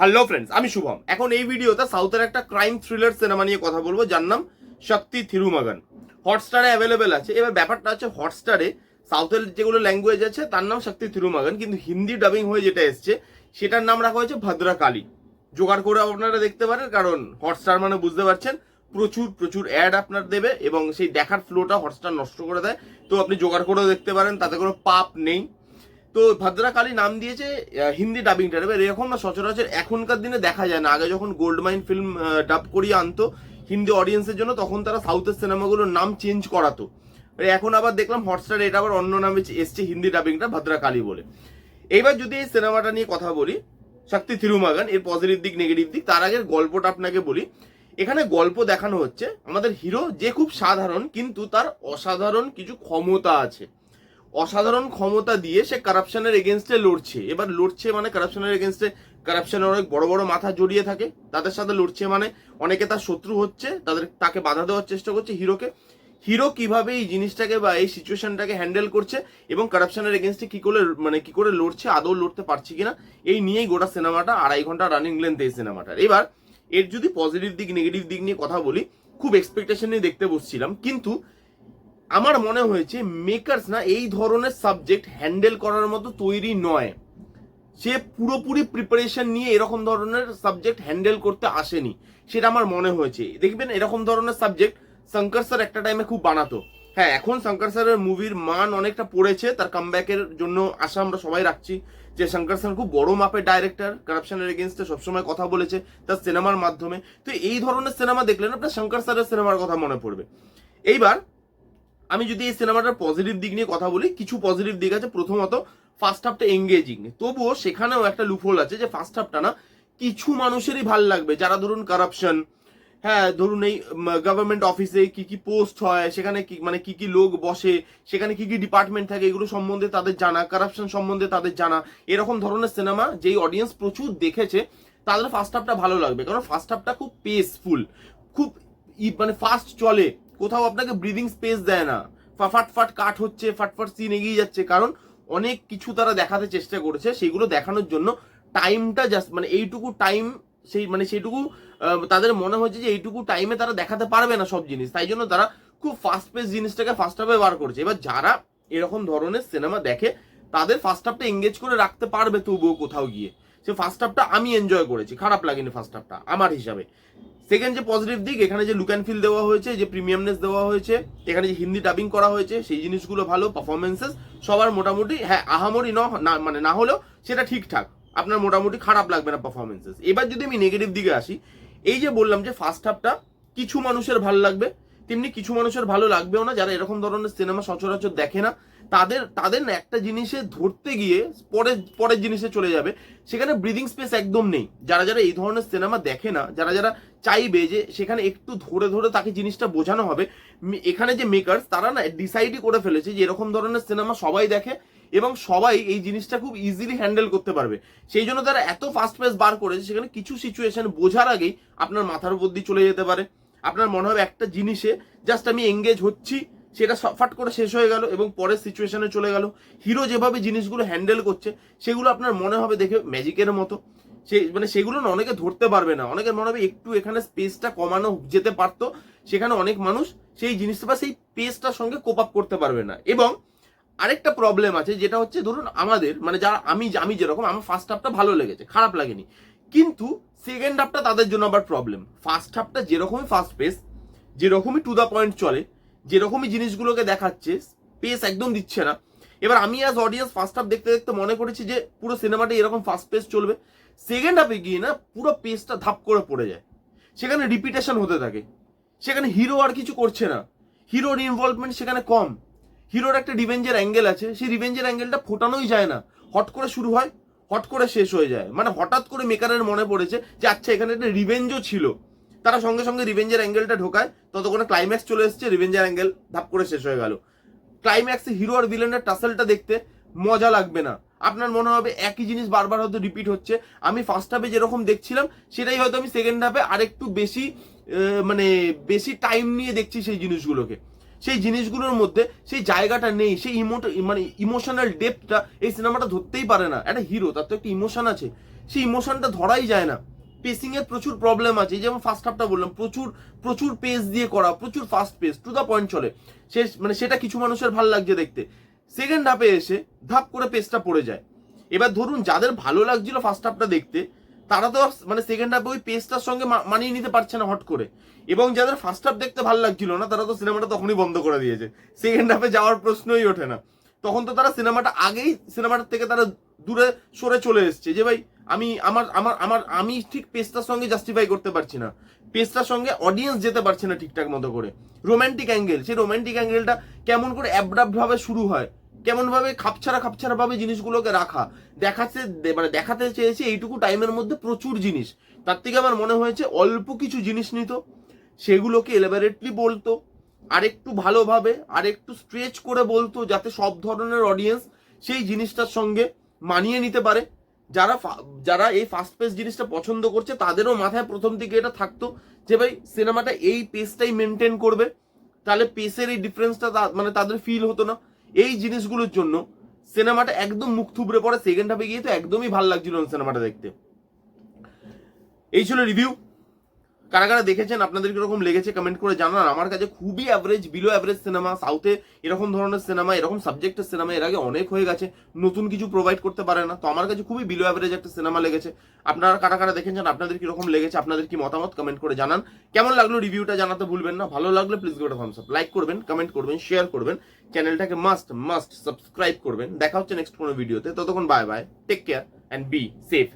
Hello friends আমি শুভম। এখন এই ভিডিওতে সাউথের একটা ক্রাইম থ্রিলার সিনেমা নিয়ে কথা বলব, যার নাম শক্তি থিরুমাগান। হটস্টারে অ্যাভেলেবেল আছে। এবার ব্যাপারটা হচ্ছে হটস্টারে সাউথের যেগুলো ল্যাঙ্গুয়েজ আছে, তার নাম শক্তি থিরুমাগান, কিন্তু হিন্দি ডাবিং হয়ে যেটা এসছে, সেটার নাম রাখা হয়েছে ভদ্রা কালী। জোগাড় করে আপনারা দেখতে পারেন, কারণ হটস্টার মানে বুঝতে পারছেন, প্রচুর প্রচুর অ্যাড আপনার দেবে এবং সেই দেখার ফ্লোটা হটস্টার নষ্ট করে দেয়। তো আপনি জোগাড় করেও দেখতে পারেন, তাতে কোনো পাপ নেই। তো ভদ্রাকালী নাম দিয়েছে হিন্দি ডাবিংটা এবার এরকম না, সচরাচর এখনকার দিনে দেখা যায় না। আগে যখন গোল্ড মাইন ফিল্ম ডাব করিয়ে আনতো, হিন্দি অডিয়েন্সের জন্য, তখন তারা সাউথের সিনেমাগুলোর নাম চেঞ্জ করাতো। এখন আবার দেখলাম হটস্টার এটা আবার অন্য নামে এসছে হিন্দি ডাবিংটা ভদ্রাকালী বলে। এইবার যদি এই সিনেমাটা নিয়ে কথা বলি শক্তি থিরুমাগান এর পজিটিভ দিক নেগেটিভ দিক, তার আগের গল্পটা আপনাকে বলি। এখানে গল্প দেখানো হচ্ছে, আমাদের হিরো যে খুব সাধারণ, কিন্তু তার অসাধারণ কিছু ক্ষমতা আছে। অসাধারণ ক্ষমতা দিয়ে সে কারাপশনের এগেনস্টে লড়ছে। এবার লড়ছে মানে কারাপশনের এগেনস্টে কারাপশনের অনেক বড় বড় মাথা জড়িয়ে থাকে। তাদের সাথে লড়ছে মানে অনেকে তার শত্রু হচ্ছে, তাদের তাকে বাধা দেওয়ার চেষ্টা করছে হিরোকে। হিরো কীভাবে এই জিনিসটাকে বা এই সিচুয়েশনটাকে হ্যান্ডেল করছে এবং কারাপশনের এগেনস্টে কি করে মানে কি করে লড়ছে, আদৌ লড়তে পারছে কিনা, এই নিয়েই গোটা সিনেমাটা আড়াই ঘণ্টা রানিং লেন্থ এই সিনেমাটার। এবার এর যদি পজিটিভ দিক নেগেটিভ দিক নিয়ে কথা বলি, খুব এক্সপেকটেশন নিয়ে দেখতে বসছিলাম। কিন্তু আমার মনে হয়েছে মেকার্স না এই ধরনের সাবজেক্ট হ্যান্ডেল করার মতো তৈরি নয়। সে পুরোপুরি প্রিপারেশন নিয়ে এরকম ধরনের সাবজেক্ট হ্যান্ডেল করতে আসেনি, সেটা আমার মনে হয়েছে। দেখবেন এরকম ধরনের সাবজেক্ট শঙ্কর স্যার একটা টাইমে খুব বানাতো। হ্যাঁ এখন শঙ্কর স্যারের মুভির মান অনেকটা পড়েছে, তার কামব্যাকের জন্য আশা আমরা সবাই রাখছি যে শঙ্কর স্যার খুব বড় মাপের ডাইরেক্টর কারাপশনের এগেনস্টে সবসময় কথা বলেছে তার সিনেমার মাধ্যমে। তো এই ধরনের সিনেমা দেখলেন আপনার শঙ্কর স্যারের সিনেমার কথা মনে পড়বে। এইবার আমি যদি এই সিনেমাটার পজিটিভ দিক নিয়ে কথা বলি, কিছু পজিটিভ দিক আছে। প্রথমত ফার্স্ট হাফটা এঙ্গেজিং তবুও সেখানেও একটা লুফোল আছে যে ফার্স্ট হাফটা না, কিছু মানুষেরই ভালো লাগবে। যারা ধরুন কারাপশন হ্যাঁ ধরুন এই গভর্নমেন্ট অফিসে কি কি পোস্ট হয়, সেখানে কি মানে কি কি লোক বসে, সেখানে কি কি ডিপার্টমেন্ট থাকে, এগুলো সম্বন্ধে তাদের জানা কারাপশন সম্বন্ধে তাদের জানা। এরকম ধরনের সিনেমা যেই অডিয়েন্স প্রচুর দেখেছে, তাদের ফার্স্ট হাফটা ভালো লাগবে। কারণ ফার্স্ট হাফটা খুব পেসফুল খুব মানে ফাস্ট চলে। কোথাও আপনাকে ব্রিদিং স্পেস দেয় না। ফাট ফাট কাট হচ্ছে ফাটফাট সিন এগিয়ে যাচ্ছে। কারণ অনেক কিছু তারা দেখাতে চেষ্টা করেছে। সেগুলো দেখানোর জন্য টাইমটা জাস্ট মানে এইটুকু টাইম সেই মানে সেইটুকু তাদের মনে হচ্ছে যে এইটুকু টাইমে তারা দেখাতে পারবে না সব জিনিস। তাই জন্য তারা খুব ফাস্ট পেস জিনিসটাকে ফার্স্ট হাফে বার করছে। এবার যারা এরকম ধরনের সিনেমা দেখে, তাদের ফার্স্ট হাফটা এঙ্গেজ করে রাখতে পারবে তবুও কোথাও গিয়ে। সে ফার্স্ট হাফটা আমি এনজয় করেছি। খারাপ লাগেনি ফার্স্ট হাফটা আমার হিসাবে। সেকেন্ড যে পজিটিভ দিক, এখানে যে লুক অ্যান্ড ফিল দেওয়া হয়েছে, যে প্রিমিয়ামনেস দেওয়া হয়েছে, এখানে যে হিন্দি ডাবিং করা হয়েছে, সেই জিনিসগুলো ভালো পারফরমেন্সেস সবার মোটামুটি হ্যাঁ আহামরি ন- মানে না হলেও সেটা ঠিকঠাক। আপনার মোটামুটি খারাপ লাগবে না পারফরমেন্সেস এবার যদি আমি নেগেটিভ দিকে আসি, এই যে বললাম যে ফার্স্ট হাফটা কিছু মানুষের ভালো লাগবে, তেমনি কিছু মানুষের ভালো লাগবেও না, যারা এরকম ধরনের সিনেমা সচরাচর দেখে না, তাদের তাদের একটা জিনিসে ধরতে গিয়ে পরের পরের জিনিসে চলে যাবে। সেখানে ব্রিদিং স্পেস একদম নেই। যারা যারা এই ধরনের সিনেমা দেখে না, যারা যারা চাইবে যে সেখানে একটু ধরে ধরে তাকে জিনিসটা বোঝানো হবে। এখানে যে মেকার্স তারা না ডিসাইডই করে ফেলেছে যে এরকম ধরনের সিনেমা সবাই দেখে এবং সবাই এই জিনিসটা খুব ইজিলি হ্যান্ডেল করতে পারবে। সেই জন্য তারা এত ফাস্ট পেস বার করেছে, সেখানে কিছু সিচুয়েশন বোঝার আগেই আপনার মাথার উপর দিয়ে চলে যেতে পারে। আপনার মনে হবে একটা জিনিসে জাস্ট আমি এঙ্গেজ হচ্ছি, সেটা ফাট করে শেষ হয়ে গেল এবং পরের সিচুয়েশনে চলে গেল। হিরো যেভাবে জিনিসগুলো হ্যান্ডেল করছে, সেগুলো আপনার মনে হবে দেখে ম্যাজিকের মতো। সে মানে সেগুলো না অনেকে ধরতে পারবে না। অনেকের মনে হবে একটু এখানে স্পেসটা কমানো যেতে পারতো, সেখানে অনেক মানুষ সেই জিনিসটা বা সেই পেসটার সঙ্গে কোপ আপ করতে পারবে না। এবং আরেকটা প্রবলেম আছে, যেটা হচ্ছে ধরুন আমাদের মানে যারা আমি আমি যেরকম, আমার ফার্স্ট হাফটা ভালো লেগেছে, খারাপ লাগেনি। কিন্তু সেকেন্ড হাফটা তাদের জন্য আবার প্রবলেম ফার্স্ট হাফটা যেরকমই ফার্স্ট পেস যেরকমই টু দ্য পয়েন্ট চলে, যেরকমই জিনিসগুলোকে দেখাচ্ছে পেস একদম দিচ্ছে না। এবার আমি অ্যাজ অডিয়েন্স ফার্স্ট হাফ দেখতে দেখতে মনে করেছি যে পুরো সিনেমাটা এরকম ফার্স্ট পেস চলবে। সেকেন্ড হাফে গিয়ে না পুরো পেসটা ধাপ করে পড়ে যায়। সেখানে রিপিটেশন হতে থাকে। সেখানে হিরো আর কিছু করছে না। হিরোর ইনভলভমেন্ট সেখানে কম। হিরোর একটা রিভেঞ্জের অ্যাঙ্গেল আছে। সেই রিভেঞ্জের অ্যাঙ্গেলটা ফোটানোই যায় না। হট করে শুরু হয়, হট করে শেষ হয়ে যায়। মানে হঠাৎ করে মেকারের মনে পড়েছে যে আচ্ছা এখানে একটা রিভেঞ্জও ছিল। তারা সঙ্গে সঙ্গে রিভেঞ্জের অ্যাঙ্গেলটা ঢোকায়। ততক্ষণে ক্লাইম্যাক্স চলে এসেছে রিভেঞ্জের অ্যাঙ্গেল ধাপ করে শেষ হয়ে গেল। ক্লাইম্যাক্সে হিরো আর ভিলেনের টাসেলটা দেখতে মজা লাগবে না। আপনার মনে হবে একই জিনিস বারবার হয়তো রিপিট হচ্ছে। আমি ফার্স্ট হাফে যেরকম দেখছিলাম, সেটাই হয়তো আমি সেকেন্ড হাফে আরেকটু বেশি মানে বেশি টাইম নিয়ে দেখছি সেই জিনিসগুলোকে। সেই জিনিসগুলোর মধ্যে সেই জায়গাটা নেই, সেই ইমোট মানে ইমোশনাল ডেপথটা এই সিনেমাটা ধরতেই পারে না। একটা হিরো তার তো একটা ইমোশন আছে। সেই ইমোশনটা ধরাই যায় না। পেসিং এর প্রচুর প্রবলেম আছে। যেমন ফার্স্ট হাফটা বললাম, প্রচুর প্রচুর পেস দিয়ে করা, প্রচুর fast pace to the point চলে। সে মানে সেটা কিছু মানুষের ভালো লাগছে দেখতে। সেকেন্ড হাফে এসে ধাপ করে পেসটা পড়ে যায়। এবার ধরুন, যাদের ভালো লাগছিল ফার্স্ট হাফটা দেখতে, তারা তো মানে সেকেন্ড হাফে ওই পেসটার সঙ্গে মানিয়ে নিতে পারছে না হট করে। এবং যাদের ফার্স্ট হাফ দেখতে ভালো লাগছিল না, তারা তো সিনেমাটা তখনই বন্ধ করে দিয়েছে। সেকেন্ড হাফে যাওয়ার প্রশ্নই ওঠে না। তখন তো তারা সিনেমাটা আগেই সিনেমাটার থেকে তারা দূরে সরে চলে এসছে যে ভাই আমি আমার আমার আমার, আমি ঠিক পেজটার সঙ্গে জাস্টিফাই করতে পারছি না। পেস্তার সঙ্গে অডিয়েন্স যেতে পারছে না ঠিকঠাক মতো করে। রোম্যান্টিক অ্যাঙ্গেল সেই রোমান্টিক অ্যাঙ্গেলটা কেমন করে ভাবে শুরু হয়? কেমন ভাবে খাপছাড়া খাপছাড়া ভাবে জিনিসগুলোকে রাখা? দেখাতে মানে দেখাতে চেয়েছে এইটুকু টাইমের মধ্যে প্রচুর জিনিস। তার থেকে আমার মনে হয়েছে অল্প কিছু জিনিস নিত, সেগুলোকে এলেবারেটলি বলতো, আরেকটু ভালোভাবে, আরেকটু স্ট্রেচ করে বলতো, যাতে সব ধরনের অডিয়েন্স সেই জিনিসটার সঙ্গে মানিয়ে নিতে পারে। যারা যারা এই ফার্স্ট পেস জিনিসটা পছন্দ করছে, তাদেরও মাথায় প্রথম দিকে এটা থাকতো যে, ভাই, সিনেমাটা এই পেসটাই মেনটেন করবে। তাহলে পেসের এই ডিফারেন্সটা মানে তাদের ফিল হতো না। এই জিনিসগুলোর জন্য সিনেমাটা একদম মুখ থুবড়ে পড়ে। সেকেন্ড হাফে গিয়ে তো একদমই ভালো লাগছিল সিনেমাটা দেখতে। এই ছিল রিভিউ কারা কারা দেখেছেন, আপনাদের কীরকম লেগেছে কমেন্ট করে জানান। আমার কাছে খুবই অ্যাভারেজ বিলো অ্যাভারেজ সিনেমা সাউথে এরকম ধরনের সিনেমা এরকম সাবজেক্টের সিনেমা এর আগে অনেক হয়ে গেছে, নতুন কিছু প্রোভাইড করতে পারে না। তো আমার কাছে খুবই বিলো অ্যাভারেজ একটা সিনেমা লেগেছে। আপনারা কারা কারা দেখেছেন, আপনাদের কীরকম লেগেছে, আপনাদের কি মতামত কমেন্ট করে জানান। কেমন লাগল রিভিউটা জানাতে ভুলবেন না, ভালো লাগলে প্লিজ গোটা থামস আপ লাইক করবেন কমেন্ট করবেন শেয়ার করবেন চ্যানেলটাকে মাস্ট মাস্ট সাবস্ক্রাইব করবেন। দেখা হচ্ছে নেক্সট কোনো ভিডিওতে ততক্ষণ bye bye take care and be safe